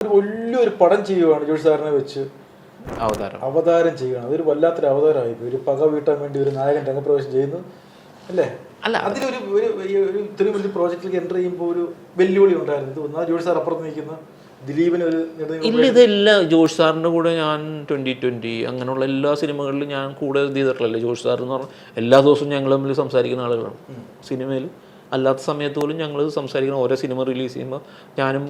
വലിയൊരു പടം ചെയ്യുവാണ് ജോഷി സാറിനെ വെച്ച്. അവതാരം. അവതാരം ചെയ്യുകയാണ് അതൊരു വല്ലാത്തൊരു അവതാരമായി ഒരു പക വീട്ടാൻ വേണ്ടി ഒരു നായകൻ രംഗപ്രവേശം ചെയ്യുന്നു. അല്ലേ? അല്ല. അതിലൊരു ഒരു ഒരു ഇത്രയും വലിയ പ്രോജക്റ്റിലേക്ക് എന്റർ ചെയ്യുമ്പോൾ ഒരു വെല്ലുവിളി ഉണ്ടായിരുന്നു. ഒന്നാമത് ജോഷി സാർ അപ്പുറത്ത് നിൽക്കുന്ന. ദിലീപിന് ഒരു ഇല്ല ഇതല്ല. ജോഷ് സാറിന്റെ കൂടെ ഞാൻ ട്വന്റി ട്വന്റി അങ്ങനെയുള്ള എല്ലാ സിനിമകളിലും ഞാൻ കൂടെ ഇത് ചെയ്തിട്ടുള്ളല്ലേ ജോഷ് സാർ എന്ന് പറഞ്ഞാൽ? എല്ലാ ദിവസവും ഞങ്ങൾ തമ്മിൽ സംസാരിക്കുന്ന ആളുകളാണ്. സിനിമയിൽ അല്ലാത്ത സമയത്ത് പോലും ഞങ്ങൾ സംസാരിക്കുന്ന ഓരോ സിനിമ റിലീസ് ചെയ്യുമ്പോൾ ഞാനും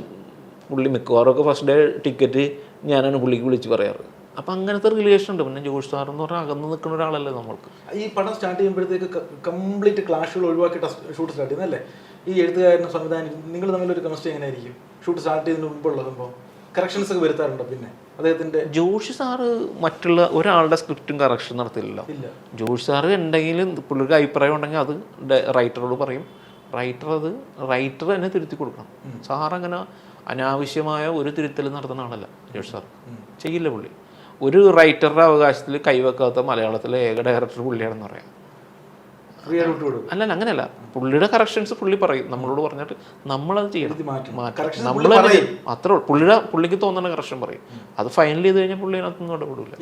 പുള്ളി മിക്കവാറുമൊക്കെ ഫസ്റ്റ് ഡേ ടിക്കറ്റ് ഞാനാണ് പുള്ളിക്ക് വിളിച്ച് പറയാറ്. അപ്പം അങ്ങനത്തെ റിലേഷൻ ഉണ്ട്. പിന്നെ ജോഷ് സാർ എന്ന് പറഞ്ഞാൽ അകന്ന് നിൽക്കുന്ന ഒരാളല്ലേ നമ്മൾക്ക്. ഈ പടം സ്റ്റാർട്ട് ചെയ്യുമ്പോഴത്തേക്ക് കംപ്ലീറ്റ് ക്ലാഷുകൾ ഒഴിവാക്കിയിട്ട് ഷൂട്ട് സ്റ്റാർട്ട് ചെയ്യുന്നല്ലേ ഈ എഴുത്തുകാരനും സംവിധാനം നിങ്ങൾ തമ്മിലൊരു കെമിസ്ട്രി എങ്ങനെയായിരിക്കും? ഷൂട്ട് സ്റ്റാർട്ട് ചെയ്യുന്നതിന് മുമ്പുള്ള സംഭവം. കറക്ഷൻസ് ഒക്കെ വരുത്താറുണ്ടോ പിന്നെ? അദ്ദേഹത്തിന്റെ ജോഷി സാറ് മറ്റുള്ള ഒരാളുടെ സ്ക്രിപ്റ്റും കറക്ഷൻ നടത്തില്ലല്ലോ. ജോഷ് സാറ് എന്തെങ്കിലും പുള്ളിക്ക് അഭിപ്രായം ഉണ്ടെങ്കിൽ അത് റൈറ്ററോട് പറയും. റൈറ്റർ അത് റൈറ്റർ തന്നെ തിരുത്തി കൊടുക്കണം. സാർ അങ്ങനെ അനാവശ്യമായ ഒരു തിരുത്തൽ നടത്തുന്ന ആളല്ല ജോഷ് സാർ. ചെയ്യില്ല പുള്ളി. ഒരു റൈറ്ററുടെ അവകാശത്തിൽ കൈവെക്കാത്ത മലയാളത്തിലെ ഏക ഡയറക്ടർ പുള്ളിയാണെന്ന് പറയാം. അല്ല അല്ലല്ല അങ്ങനെയല്ല. പുള്ളിയുടെ കറക്ഷൻസ് പുള്ളി പറയും. നമ്മളോട് പറഞ്ഞിട്ട് നമ്മളത് ചെയ്യണം. മാറ്റും നമ്മൾ. അത്രേ പുള്ളിയുടെ പുള്ളിക്ക് തോന്നുന്ന കറക്ഷൻ പറയും. അത് ഫൈനൽ ചെയ്ത് കഴിഞ്ഞാൽ പുള്ളി അതിനകത്തൊന്നും ഇടപെടില്ല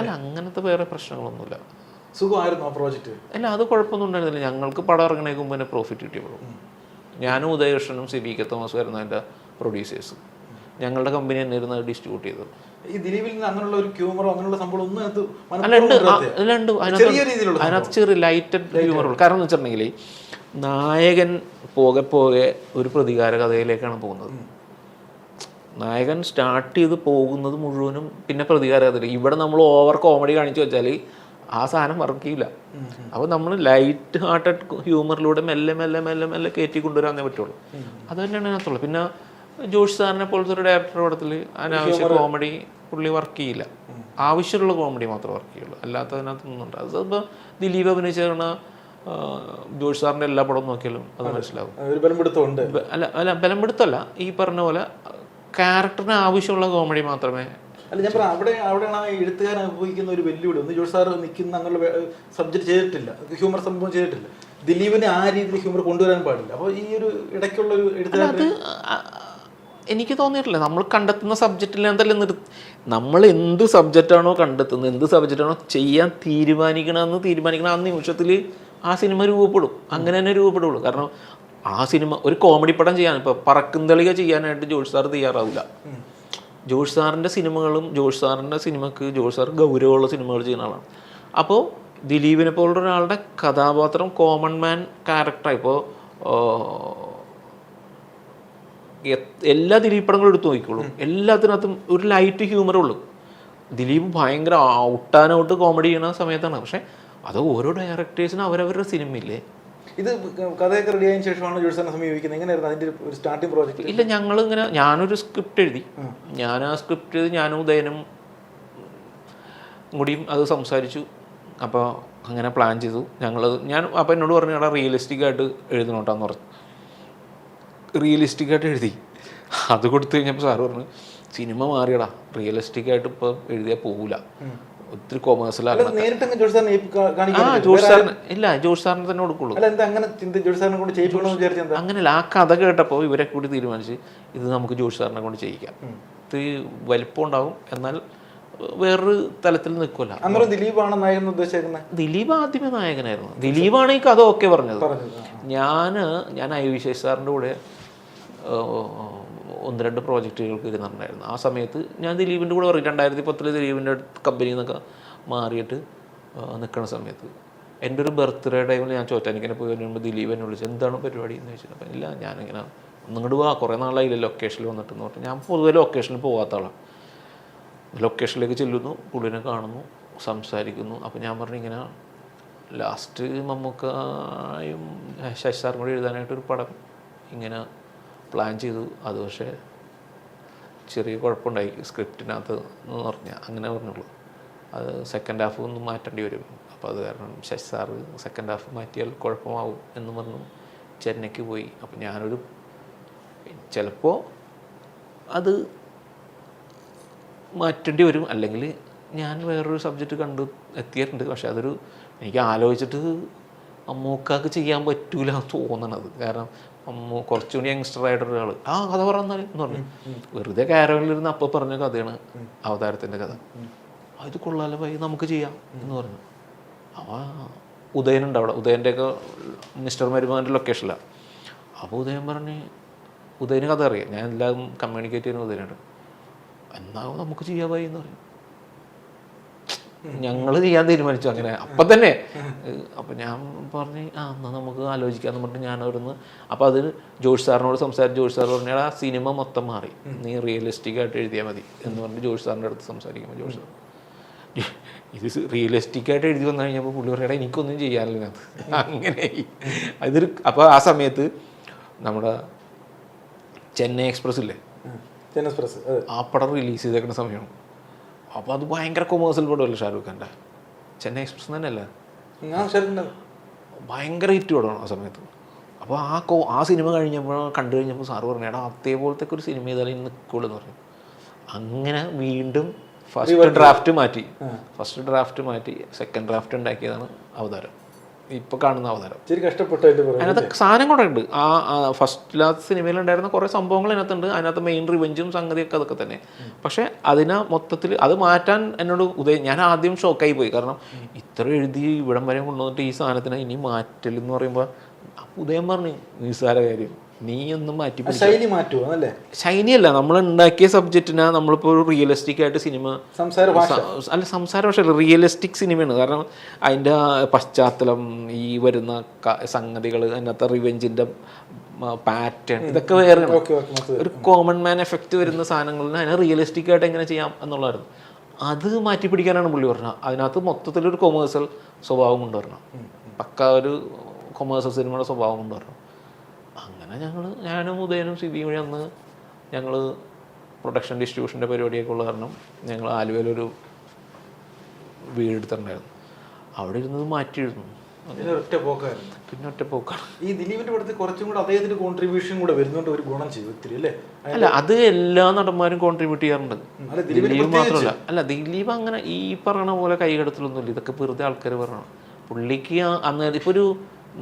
അല്ല അങ്ങനത്തെ വേറെ പ്രശ്നങ്ങളൊന്നുമില്ല. സുഖമായിരുന്നു ആ പ്രോജക്റ്റ് അല്ല അത് കുഴപ്പമൊന്നും ഉണ്ടായിരുന്നില്ല. ഞങ്ങൾക്ക് പടം ഇറങ്ങണേക്ക് മുമ്പ് തന്നെ പ്രോഫിറ്റ് കിട്ടിയപ്പോൾ ഞാനും ഉദയകൃഷ്ണനും സി ബി കെ തോമസ് വരുന്ന എന്റെ പ്രൊഡ്യൂസേഴ്സ്. ഞങ്ങളുടെ കമ്പനി തന്നെ ഇരുന്ന് ഡിസ്ട്രിബ്യൂട്ട് ചെയ്തത്. ഈ ദിലീപിൽ നിന്ന് അങ്ങനെയുള്ള ഒരു ക്യൂമറോ അങ്ങനെയുള്ള സംഭവം ഒന്നും അതിനകത്ത് അതിനകത്ത് ചെറിയ ലൈറ്റഡ് ക്യൂമറുകൾ കാരണം എന്ന് വെച്ചിട്ടുണ്ടെങ്കിൽ നായകൻ പോകെ പോകെ ഒരു പ്രതികാര കഥയിലേക്കാണ് പോകുന്നത്. നായകൻ സ്റ്റാർട്ട് ചെയ്ത് പോകുന്നത് മുഴുവനും പിന്നെ പ്രതികാര കഥയിൽ ഇവിടെ നമ്മൾ ഓവർ കോമഡി കാണിച്ചു വെച്ചാൽ ആ സാധനം വർക്ക് ചെയ്യില്ല അപ്പോൾ നമ്മൾ ലൈറ്റ് ഹാർട്ടഡ് ഹ്യൂമറിലൂടെ മെല്ലെ മെല്ലെ മെല്ലെ മെല്ലെ കയറ്റി കൊണ്ടുവരാനേ പറ്റുള്ളൂ. അത് തന്നെയാണ് അതിനകത്തുള്ളത്. പിന്നെ ജോഷ് സാറിനെ പോലത്തെ ഒരു ഡയറക്ടറുടെ പടത്തിൽ അനാവശ്യ കോമഡി പുള്ളി വർക്ക് ചെയ്യില്ല. ആവശ്യമുള്ള കോമഡി മാത്രമേ വർക്ക് ചെയ്യുള്ളൂ. അല്ലാത്തതിനകത്തൊന്നും ഉണ്ട് അത് ഇപ്പോൾ ദിലീപ് അഭിനയിച്ചിരുന്ന ജോഷ് സാറിന്റെ എല്ലാ പടവും നോക്കിയാലും അത് മനസ്സിലാവും. അല്ല അല്ല ബലംപിടുത്തല്ല ഈ പറഞ്ഞ പോലെ ക്യാരക്ടറിന് ആവശ്യമുള്ള കോമഡി മാത്രമേ അല്ല ഞാൻ പറയാം അവിടെ അവിടെയാണ് ആ എഴുത്തുകാരൻ അനുഭവിക്കുന്ന ഒരു വെല്ലുവിളി. ഒന്ന് ജോഷ് സാർ നിൽക്കുന്ന അങ്ങനെയുള്ള സബ്ജക്ട് ചെയ്തിട്ടില്ല. ഹ്യൂമർ സംഭവം ചെയ്തിട്ടില്ല. ദിലീപിനെ ആ രീതിയിൽ ഹ്യൂമർ കൊണ്ടുവരാൻ പാടില്ല. അപ്പോൾ ഈ ഒരു ഇടയ്ക്കുള്ള ഒരു എഴുത്തുകാരൻ എനിക്ക് തോന്നിയിട്ടില്ല. നമ്മൾ കണ്ടെത്തുന്ന സബ്ജക്റ്റിൽ എന്തെല്ലാം നിർ നമ്മൾ എന്ത് സബ്ജക്റ്റാണോ കണ്ടെത്തുന്നത് എന്ത് സബ്ജക്റ്റാണോ ചെയ്യാൻ തീരുമാനിക്കണമെന്ന് തീരുമാനിക്കണം ആ നിമിഷത്തിൽ ആ സിനിമ രൂപപ്പെടും. അങ്ങനെ തന്നെ രൂപപ്പെടുള്ളൂ. കാരണം ആ സിനിമ ഒരു കോമഡി പടം ചെയ്യാൻ ഇപ്പോൾ പറക്കുന്തളിക ചെയ്യാനായിട്ട് ജോഷ് സാർ തയ്യാറാവില്ല ജോഷ് സാറിന്റെ സിനിമകളും ജോഷ് സാറിന്റെ സിനിമക്ക് ജോഷ് സാർ ഗൗരവമുള്ള സിനിമകൾ ചെയ്യുന്ന ആളാണ്. അപ്പോൾ ദിലീപിനെ പോലുള്ള ഒരാളുടെ കഥാപാത്രം കോമൺ മാൻ ക്യാരക്ടർ ഇപ്പോൾ എല്ലാ ദിലീപ് പടങ്ങളും എടുത്തു നോക്കിക്കോളും. എല്ലാത്തിനകത്തും ഒരു ലൈറ്റ് ഹ്യൂമറേ ഉള്ളൂ. ദിലീപ് ഭയങ്കര ഔട്ടാനൗട്ട് കോമഡി ചെയ്യുന്ന സമയത്താണ്. പക്ഷേ അത് ഓരോ ഡയറക്ടേഴ്സിനും അവരവരുടെ സിനിമയില്ലേ ഇത് കഥയൊക്കെ റെഡി ആയതിനു ശേഷമാണ് ജോഷ് സാറിനെ സമീപിക്കുന്നത്. എങ്ങനെയായിരുന്നു അതിന്റെ ഒരു സ്റ്റാർട്ടിംഗ് പ്രോജക്റ്റ് ഇല്ല ഞങ്ങൾ ഇങ്ങനെ ഞാനൊരു സ്ക്രിപ്റ്റ് എഴുതി. ഞാൻ ആ സ്ക്രിപ്റ്റ് എഴുതി ഞാനും ഉദയനും കൂടിയും അത് സംസാരിച്ചു. അപ്പോൾ അങ്ങനെ പ്ലാൻ ചെയ്തു. ഞങ്ങൾ ഞാൻ അപ്പോൾ എന്നോട് പറഞ്ഞു എടാ റിയലിസ്റ്റിക് ആയിട്ട് എഴുതണോട്ടാന്ന് പറഞ്ഞു. റിയലിസ്റ്റിക് ആയിട്ട് എഴുതി. അത് കൊടുത്തു കഴിഞ്ഞപ്പോൾ സാറ് പറഞ്ഞു സിനിമ മാറിയടാ. റിയലിസ്റ്റിക് ആയിട്ട് ഇപ്പോൾ എഴുതിയാൽ പോകില്ല ഒത്തിരി കൊമേഴ്സ്യലാണ് നേരിട്ട് അങ്ങ് ജോഷ് സാറിനെ ഏൽപ്പി- കാ- ആ കാണിക്കാൻ ജോഷ് സാറിന് ഇല്ല ജോഷ് സാറിന് തന്നെ കൊടുക്കുള്ളൂ. അല്ല എന്താ അങ്ങനെ ജോഷ് സാറിനെ കൊണ്ട് അങ്ങനെയല്ല ആ കഥ കേട്ടപ്പോൾ ഇവരെ കൂടി തീരുമാനിച്ച് ഇത് നമുക്ക് ജോഷ് സാറിനെ കൊണ്ട് ചെയ്യിക്കാം. ഇത് വലിപ്പം ഉണ്ടാവും എന്നാൽ വേറൊരു തലത്തിൽ നിൽക്കില്ല അന്നേരം ദിലീപാണ് നായകൻ ഉദ്ദേശിക്കുന്നത് ദിലീപ് ആദ്യമേ നായകനായിരുന്നു. ദിലീപാണ് ഈ കഥ ഒക്കെ പറഞ്ഞത്. ഞാൻ. ഞാൻ ഞാൻ ഐ വിശേഷ് സാറിന്റെ കൂടെ ഒന്ന് രണ്ട് പ്രോജക്റ്റുകൾക്ക് ഇരുന്നിട്ടുണ്ടായിരുന്നു ആ സമയത്ത് ഞാൻ ദിലീപിന്റെ കൂടെ പറയും രണ്ടായിരത്തി പത്തിൽ ദിലീപിന്റെ കമ്പനിയിൽ നിന്നൊക്കെ മാറിയിട്ട് നിൽക്കുന്ന സമയത്ത്. എന്റെ ഒരു ബർത്ത്ഡേ ടൈമിൽ ഞാൻ ചോറ്റാനിക്കനെ പോയി കഴിയുമ്പോൾ ദിലീപ് എന്നെ വിളിച്ചു എന്താണ് പരിപാടി? എന്ന് ചോദിച്ചത് അപ്പം ഇല്ല ഞാനിങ്ങനെ ഒന്നിങ്ങോട്ട് വാ കുറേ നാളായില്ല ലൊക്കേഷനിൽ വന്നിട്ടെന്ന് പറഞ്ഞു ഞാൻ പൊതുവെ ലൊക്കേഷനിൽ പോകാത്ത ആളാണ് ലൊക്കേഷനിലേക്ക് ചെല്ലുന്നു പുള്ളിനെ കാണുന്നു സംസാരിക്കുന്നു. അപ്പോൾ ഞാൻ പറഞ്ഞു ഇങ്ങനെ ലാസ്റ്റ് മമ്മൂക്കായും ശശി സാറും കൂടി എഴുതാനായിട്ടൊരു പടം ഇങ്ങനെ പ്ലാൻ ചെയ്തു. അത് പക്ഷേ ചെറിയ കുഴപ്പമുണ്ടായി. സ്ക്രിപ്റ്റിനകത്ത് എന്ന് പറഞ്ഞാൽ അങ്ങനെ പറഞ്ഞുള്ളൂ. അത് സെക്കൻഡ് ഹാഫ് ഒന്ന് മാറ്റേണ്ടി വരും. അപ്പോൾ അത് കാരണം ശശി സാറ് സെക്കൻഡ് ഹാഫ് മാറ്റിയാൽ കുഴപ്പമാവും എന്ന് പറഞ്ഞു ചെന്നൈക്ക് പോയി. അപ്പോൾ ഞാനൊരു ചിലപ്പോൾ അത് മാറ്റേണ്ടി വരും. അല്ലെങ്കിൽ ഞാൻ വേറൊരു സബ്ജക്റ്റ് കണ്ടു എത്തിയിട്ടുണ്ട്. പക്ഷെ അതൊരു എനിക്ക് ആലോചിച്ചിട്ട് അമ്മൂക്കാക്ക് ചെയ്യാൻ പറ്റൂല എന്ന് തോന്നണത്. കാരണം അമ്മു കുറച്ചുകൂടി യങ്സ്റ്റർ ആയിട്ടൊരു ഒരാൾ ആ കഥ പറഞ്ഞാൽ എന്ന് പറഞ്ഞു. വെറുതെ കാരവനിലിരുന്ന് അപ്പം പറഞ്ഞ കഥയാണ് അവതാരത്തിന്റെ കഥ. അത് കൊള്ളാലോ ഭായി നമുക്ക് ചെയ്യാം എന്ന് പറഞ്ഞു. അവ ഉദയനുണ്ട് അവിടെ. ഉദയന്റെയൊക്കെ മിസ്റ്റർ മരുമാന്റെ ലൊക്കേഷനിലാണ് അപ്പോൾ ഉദയൻ പറഞ്ഞ് ഉദയന് കഥ അറിയാം. ഞാൻ എല്ലാം കമ്മ്യൂണിക്കേറ്റ് ചെയ്യുന്ന ഉദയനുണ്ട് എന്നാ നമുക്ക് ചെയ്യാൻ ഭായി എന്ന് പറഞ്ഞു. ഞങ്ങൾ ചെയ്യാൻ തീരുമാനിച്ചു അങ്ങനെ. അപ്പം തന്നെ അപ്പം ഞാൻ പറഞ്ഞു ആ എന്നാൽ നമുക്ക് ആലോചിക്കാന്ന് പറഞ്ഞിട്ട് ഞാൻ അവിടുന്ന് അപ്പം അത് ജോഷ് സാറിനോട് സംസാരിച്ച് ജോഷ് സാർ പറഞ്ഞാൽ ആ സിനിമ മൊത്തം മാറി. നീ റിയലിസ്റ്റിക് ആയിട്ട് എഴുതിയാൽ മതി. എന്ന് പറഞ്ഞ് ജോഷ് സാറിന്റെ അടുത്ത് സംസാരിക്കുമ്പോൾ ജോഷ് സാർ ഇത് റിയലിസ്റ്റിക് ആയിട്ട് എഴുതി വന്നു കഴിഞ്ഞപ്പോൾ പുള്ളി പറയടാ എനിക്കൊന്നും ചെയ്യാനില്ല. അത് അങ്ങനെ അതൊരു അപ്പോൾ ആ സമയത്ത് നമ്മുടെ ചെന്നൈ എക്സ്പ്രസ് ഇല്ലേ ചെന്നൈ എക്സ്പ്രസ് ആ പടം റിലീസ് ചെയ്തേക്കുന്ന സമയമാണ്. അപ്പോൾ അത് ഭയങ്കര കൊമേഴ്സ്യൽ പടമല്ലേ ഷാരൂഖ് ഖാന്റെ? ചെന്നൈ എക്സ്പ്രസ് തന്നെയല്ലേ? ഭയങ്കര ഹിറ്റ് പടമാണ് ആ സമയത്ത്. അപ്പോൾ ആ കോ ആ സിനിമ കഴിഞ്ഞപ്പോൾ കണ്ടു കഴിഞ്ഞപ്പോൾ സാറ് പറഞ്ഞു എടാ അതേപോലത്തെ ഒരു സിനിമ ചെയ്താലേ ഇന്ന് നിൽക്കുള്ളൂ എന്ന് പറഞ്ഞു. അങ്ങനെ വീണ്ടും ഫസ്റ്റ് ഡ്രാഫ്റ്റ് മാറ്റി. ഫസ്റ്റ് ഡ്രാഫ്റ്റ് മാറ്റി സെക്കൻഡ് ഡ്രാഫ്റ്റ് ഉണ്ടാക്കിയതാണ് അവതാരം. ഇപ്പോൾ കാണുന്ന അവതാരം. അതിനകത്ത് സാധനം കൂടെ ഉണ്ട്. ആ ഫസ്റ്റിലത്തെ സിനിമയിലുണ്ടായിരുന്ന കുറേ സംഭവങ്ങൾ അതിനകത്തുണ്ട്. അതിനകത്ത് മെയിൻ റിവെഞ്ചും സംഗതിയൊക്കെ അതൊക്കെ തന്നെ. പക്ഷേ അതിനെ മൊത്തത്തിൽ അത് മാറ്റാൻ എന്നോട് ഉദയ ഞാൻ ആദ്യം ഷോക്കായി പോയി. കാരണം ഇത്ര എഴുതി ഇവിടം വരെ കൊണ്ടുവന്നിട്ട് ഈ സാധനത്തിന് ഇനി മാറ്റൽ എന്ന് പറയുമ്പോൾ ഉദയം പറഞ്ഞു നിസ്സാര കാര്യം നീ ഒന്നും മാറ്റി പിടിക്ക." ശൈലി മാറ്റുമോ ശൈലി അല്ല നമ്മൾ ഉണ്ടാക്കിയ സബ്ജക്റ്റിനെ നമ്മളിപ്പോൾ ഒരു റിയലിസ്റ്റിക് ആയിട്ട് സിനിമ സംസാര ഭാഷ. അല്ല സംസാര ഭാഷയല്ല റിയലിസ്റ്റിക് സിനിമയാണ് കാരണം അതിന്റെ പശ്ചാത്തലം ഈ വരുന്ന സംഗതികൾ അതിനകത്ത് റിവെഞ്ചിന്റെ പാറ്റേൺ ഇതൊക്കെ വേറെ ഒരു കോമൺ മാൻ എഫക്റ്റ് വരുന്ന സാധനങ്ങളിൽ അതിനെ റിയലിസ്റ്റിക് ആയിട്ട് എങ്ങനെ ചെയ്യാം എന്നുള്ളതായിരുന്നു അത് മാറ്റി പിടിക്കാനാണ് പുള്ളി പറഞ്ഞത്. അതിനകത്ത് മൊത്തത്തിലൊരു കൊമേഴ്സ്യൽ സ്വഭാവം കൊണ്ടുവരണം. പക്ക ഒരു കൊമേഴ്സ്യൽ സിനിമയുടെ സ്വഭാവം കൊണ്ടുവരണം. അങ്ങനെ ഞങ്ങൾ ഞാനും ഉദയനും സിബിയും കൂടി അന്ന് ഞങ്ങൾ പ്രൊഡക്ഷൻ ഡിസ്ട്രിബ്യൂഷന്റെ പരിപാടിയൊക്കെ ഉള്ള കാരണം ഞങ്ങൾ ആലുവയിലൊരു വീട് എടുത്തിട്ടുണ്ടായിരുന്നു അവിടെ ഇരുന്നത് മാറ്റിയിരുന്നു. എഴുതുന്നു ഒറ്റ പോക്കായിരുന്നു. പിന്നെ ഒറ്റ പോക്കാണ്. ഈ ദിലീപിന്റെ പടത്തിൽ കുറച്ചും കൂടെ അദ്ദേഹത്തിന്റെ കോൺട്രിബ്യൂഷൻ കൂടെ വരുന്നുണ്ട് ഒരു ഗുണം ചെയ്തു ഒത്തിരി അല്ലേ? അല്ല അത് എല്ലാ നടന്മാരും കോൺട്രിബ്യൂട്ട് ചെയ്യാറുണ്ട്. ദിലീപ് മാത്രമല്ല. അല്ല ദിലീപ് അങ്ങനെ ഈ പറയണ പോലെ കൈകടത്തലൊന്നുമില്ല. ഇതൊക്കെ വെറുതെ ആൾക്കാർ പറയണം. പുള്ളിക്ക് അന്നേരം അന്ന് ഇപ്പോൾ ഒരു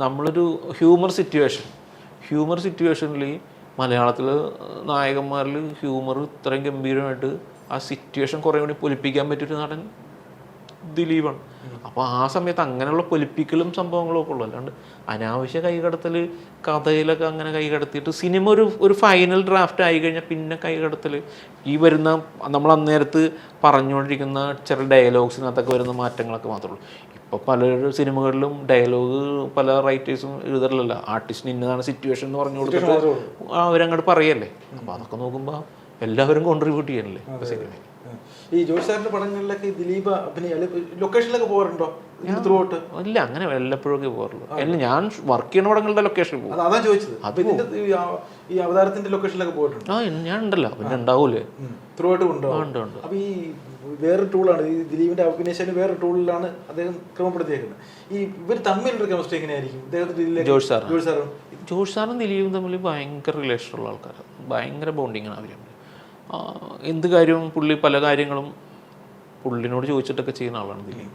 നമ്മളൊരു ഹ്യൂമർ സിറ്റുവേഷൻ ഹ്യൂമർ സിറ്റുവേഷനിൽ മലയാളത്തിൽ നായകന്മാരിൽ ഹ്യൂമർ ഇത്രയും ഗംഭീരമായിട്ട് ആ സിറ്റുവേഷൻ കുറേ കൂടി പൊലിപ്പിക്കാൻ പറ്റിയൊരു നടൻ ദിലീപാണ്. അപ്പോൾ ആ സമയത്ത് അങ്ങനെയുള്ള പൊലിപ്പിക്കലും സംഭവങ്ങളും ഒക്കെ ഉള്ളു. അല്ലാണ്ട് അനാവശ്യ കൈകടത്തൽ കഥയിലൊക്കെ അങ്ങനെ കൈകടത്തിയിട്ട് സിനിമ ഒരു ഒരു ഫൈനൽ ഡ്രാഫ്റ്റ് ആയി കഴിഞ്ഞാൽ പിന്നെ കൈകടത്തൽ ഈ വരുന്ന നമ്മൾ അന്നേരത്ത് പറഞ്ഞുകൊണ്ടിരിക്കുന്ന ചില ഡയലോഗ്സിനകത്തൊക്കെ വരുന്ന മാറ്റങ്ങളൊക്കെ മാത്രമേ ഉള്ളൂ. ഇപ്പോൾ പല സിനിമകളിലും ഡയലോഗ് പല റൈറ്റേഴ്സും എഴുതറില്ലല്ലോ ആർട്ടിസ്റ്റിന് ഇന്നതാണ് സിറ്റുവേഷൻ എന്ന് പറഞ്ഞു കൊടുത്തിട്ട് അവരങ്ങോട്ട് പറയല്ലേ? അപ്പോൾ അതൊക്കെ നോക്കുമ്പോൾ എല്ലാവരും കോൺട്രിബ്യൂട്ട് ചെയ്യണല്ലേ സിനിമയിൽ ഈ ജോഷ് സാറിന്റെ പടങ്ങളിലൊക്കെ ദിലീപ് അഭിനയ ലൊക്കേഷനിലൊക്കെ പോകാറുണ്ടോ? ത്രൂ ഔട്ട് ഇല്ല അങ്ങനെ വല്ലപ്പോഴൊക്കെ പോകാറുള്ളൂ. അല്ല ഞാൻ വർക്ക് ചെയ്യുന്ന പടങ്ങളുടെ ലൊക്കേഷൻ പോകും അത് ചോദിച്ചത്. ഈ അവതാരത്തിന്റെ ലൊക്കേഷനിലൊക്കെ പോയിട്ടുണ്ട്. ആ ഞാൻ ഉണ്ടല്ലോ. പിന്നെ ഉണ്ടാവൂലേ? ത്രൂ ആയിട്ട് ഉണ്ട് അപ്പൊ ഈ വേറെ ടൂളാണ് ഈ ദിലീപിന്റെ അഭിനയശൈലി വേറെ ടൂളിലാണ് അദ്ദേഹം ക്രമപ്പെടുത്തിയേക്കുന്നത്. ഈ ഇവർ തമ്മിലുള്ള കെമിസ്ട്രി എങ്ങനെയായിരിക്കും? അദ്ദേഹത്തിന്റെ ജോഷ് സാർ ജോഷ് സാറും. ജോഷ് സാറും ദിലീപും തമ്മിൽ ഭയങ്കര റിലേഷൻ ഉള്ള ആൾക്കാരാണ് ഭയങ്കര ബോണ്ടിങ്ങാണ് അവർ തമ്മിൽ എന്ത് കാര്യവും പുള്ളി പല കാര്യങ്ങളും പുള്ളിനോട് ചോദിച്ചിട്ടൊക്കെ ചെയ്യുന്ന ആളാണ് ദിലീപ്.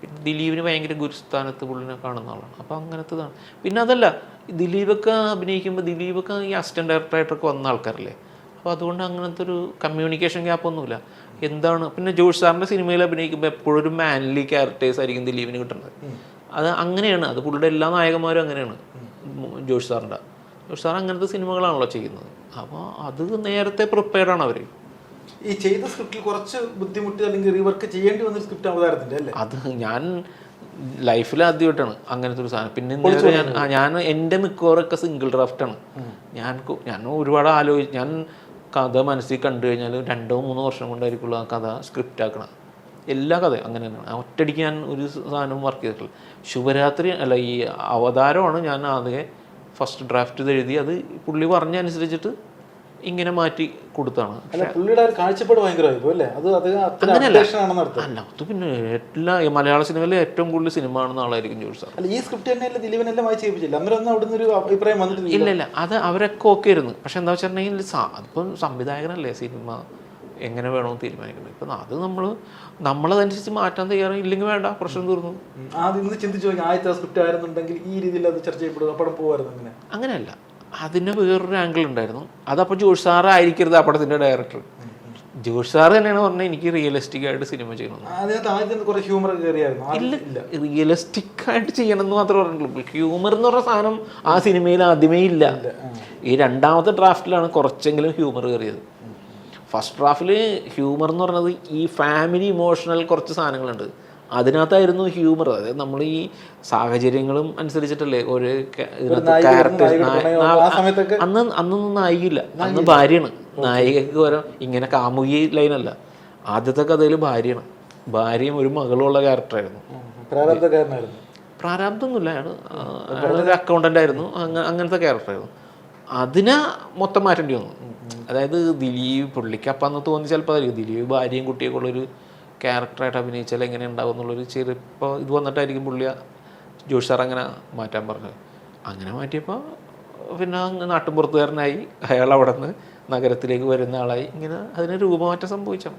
പിന്നെ ദിലീപിന് ഭയങ്കര ഗുരുസ്ഥാനത്ത് പുള്ളിനെ കാണുന്ന ആളാണ്. അപ്പോൾ അങ്ങനത്തതാണ്. പിന്നെ അതല്ല ദിലീപൊക്കെ അഭിനയിക്കുമ്പോൾ ദിലീപൊക്കെ ഈ അസിസ്റ്റന്റ് ഡയറക്ടറായിട്ടൊക്കെ വന്ന ആൾക്കാരല്ലേ? അപ്പോൾ അതുകൊണ്ട് അങ്ങനത്തെ ഒരു കമ്മ്യൂണിക്കേഷൻ ഗ്യാപ്പൊന്നുമില്ല എന്താണ്? പിന്നെ ജോഷ് സാറിന്റെ സിനിമയിൽ അഭിനയിക്കുമ്പോൾ എപ്പോഴും ഒരു മാൻലി ക്യാരക്ടേഴ്സ് ആയിരിക്കും ദിലീപിന് കിട്ടുന്നത്. അത് അങ്ങനെയാണ്. അത് പുള്ളിയുടെ എല്ലാ നായകന്മാരും അങ്ങനെയാണ്. ജോഷ് സാറിന്റെ ജോഷ് സാർ അങ്ങനത്തെ സിനിമകളാണല്ലോ ചെയ്യുന്നത്. അപ്പോൾ അത് നേരത്തെ പ്രിപ്പയർഡ് ആണ് അവർ ഈ ചെയ്ത സ്ക്രിപ്റ്റിൽ കുറച്ച് ബുദ്ധിമുട്ട് അല്ലെങ്കിൽ റീവർക്ക് ചെയ്യേണ്ടി വന്ന സ്ക്രിപ്റ്റ് അവതാരത്തിന്റെ അല്ലേ? അത് ഞാൻ ലൈഫിൽ ആദ്യമായിട്ടാണ് അങ്ങനത്തെ ഒരു സാധനം. പിന്നെ ഞാൻ ഞാൻ എന്റെ മിക്കവാറൊക്കെ സിംഗിൾ ഡ്രാഫ്റ്റാണ് ഞാൻ ഞാൻ ഒരുപാട് ആലോചിച്ച് ഞാൻ കഥ മനസ്സിൽ കണ്ടു കഴിഞ്ഞാൽ രണ്ടോ മൂന്നോ വർഷം കൊണ്ടായിരിക്കുള്ളൂ ആ കഥ സ്ക്രിപ്റ്റ് ആക്കണം എല്ലാ കഥയും അങ്ങനെ തന്നെയാണ്. ഒറ്റടിക്ക് ഞാൻ ഒരു സാധനവും വർക്ക് ചെയ്തിട്ടില്ല. ശുഭരാത്രി അല്ല ഈ അവതാരമാണ് ഞാൻ ആദ്യം ഫസ്റ്റ് ഡ്രാഫ്റ്റ് എഴുതി അത് പുള്ളി പറഞ്ഞ അനുസരിച്ചിട്ട് ഇങ്ങനെ മാറ്റി കൊടുത്താണ്. അല്ല അത് പിന്നെ എല്ലാ മലയാള സിനിമയിലെ ഏറ്റവും കൂടുതൽ സിനിമ ആണെന്ന ആളായിരിക്കും സാർ. അല്ല ഈ സ്ക്രിപ്റ്റ് ഇല്ല ഇല്ല. അത് അവരൊക്കെ ഓക്കെ ആയിരുന്നു. പക്ഷെ എന്താ വെച്ചിട്ടുണ്ടെങ്കിൽ അതിപ്പം സംവിധായകനല്ലേ സിനിമ? എങ്ങനെ വേണമെന്ന് തീരുമാനിക്കുന്നത്. ഇപ്പം അത് നമ്മൾ നമ്മളതനുസരിച്ച് മാറ്റാൻ തയ്യാറാണ് ഇല്ലെങ്കിൽ വേണ്ട പ്രശ്നം തീർന്നു. ആദ്യം ചിന്തിച്ചു ആദ്യത്തെ സ്ക്രിപ്റ്റ് ആയിരുന്നുണ്ടെങ്കിൽ ഈ രീതിയിൽ അത് ചർച്ച ചെയ്യപ്പെടും ആ പടം പോകുമായിരുന്നു അങ്ങനെ. അങ്ങനെയല്ല. അതിന് വേറൊരു ആംഗിൾ ഉണ്ടായിരുന്നു. അതപ്പോൾ ജോഷ് സാറ് ആയിരിക്കരുത് ആ പടത്തിന്റെ ഡയറക്ടർ ജോഷ് സാർ തന്നെയാണ് പറഞ്ഞത് എനിക്ക് റിയലിസ്റ്റിക് ആയിട്ട് സിനിമ ചെയ്യണം ഇല്ല റിയലിസ്റ്റിക് ആയിട്ട് ചെയ്യണം എന്ന് മാത്രമേ പറഞ്ഞിട്ടുള്ളൂ ഹ്യൂമർ എന്ന് പറഞ്ഞ സാധനം ആ സിനിമയിൽ ആദ്യമേ ഇല്ല. ഈ രണ്ടാമത്തെ ഡ്രാഫ്റ്റിലാണ് കുറച്ചെങ്കിലും ഹ്യൂമർ കയറിയത് ഫസ്റ്റ് ഡ്രാഫ്റ്റിൽ ഹ്യൂമർ എന്ന് പറഞ്ഞത് ഈ ഫാമിലി ഇമോഷണൽ കുറച്ച് സാധനങ്ങളുണ്ട്. അതിനകത്തായിരുന്നു ഹ്യൂമർ. അതായത് നമ്മൾ ഈ സാഹചര്യങ്ങളും അനുസരിച്ചിട്ടല്ലേ ഒരു ക- ഇതിനകത്ത് നായിക വരുന്നു, characters- നായികയുടെ നായ- പ്രണയം, നാ- ആ സമയത്തൊക്കെ അന്ന് അന്നൊന്നും നായികയില്ല. അന്ന് ഭാര്യയാണ്. നായികക്ക് പകരം ഇങ്ങനെ കാമുകി ലൈനല്ല. ആദ്യത്തെ കഥയിൽ ഭാര്യയാണ്. ഭാര്യയും ഒരു മകളുള്ള ക്യാരക്ടറായിരുന്നു. പ്രാരാബ്ദൊന്നുമില്ല പ്രാരബ്ധക്കാരനായിരുന്നു അയാൾ അയാളൊരു അക്കൗണ്ടന്റ് ആയിരുന്നു. അങ്ങ അങ്ങനത്തെ ക്യാരക്ടറായിരുന്നു. അതിനെ മൊത്തം മാറ്റേണ്ടി വന്നു. അതായത് ദിലീപ് പുള്ളിക്ക് അപ്പന്ന് തോന്നി ചിലപ്പോൾ ദിലീപ് ഭാര്യയും കുട്ടിയൊക്കെ ഉള്ളൊരു ക്യാരക്ടറായിട്ട് അഭിനയിച്ചാൽ എങ്ങനെ ഉണ്ടാവും എന്നുള്ളൊരു ചെറുപ്പം ഇത് വന്നിട്ടായിരിക്കും പുള്ളി ജോഷ് സാർ അങ്ങനെ മാറ്റാൻ പറഞ്ഞത്. അങ്ങനെ മാറ്റിയപ്പോൾ പിന്നെ അങ്ങ് നാട്ടുമ്പുറത്തുകാരനായി അയാൾ അവിടെ നിന്ന് നഗരത്തിലേക്ക് വരുന്ന ആളായി. ഇങ്ങനെ അതിന് രൂപമാറ്റം സംഭവിച്ചാണ്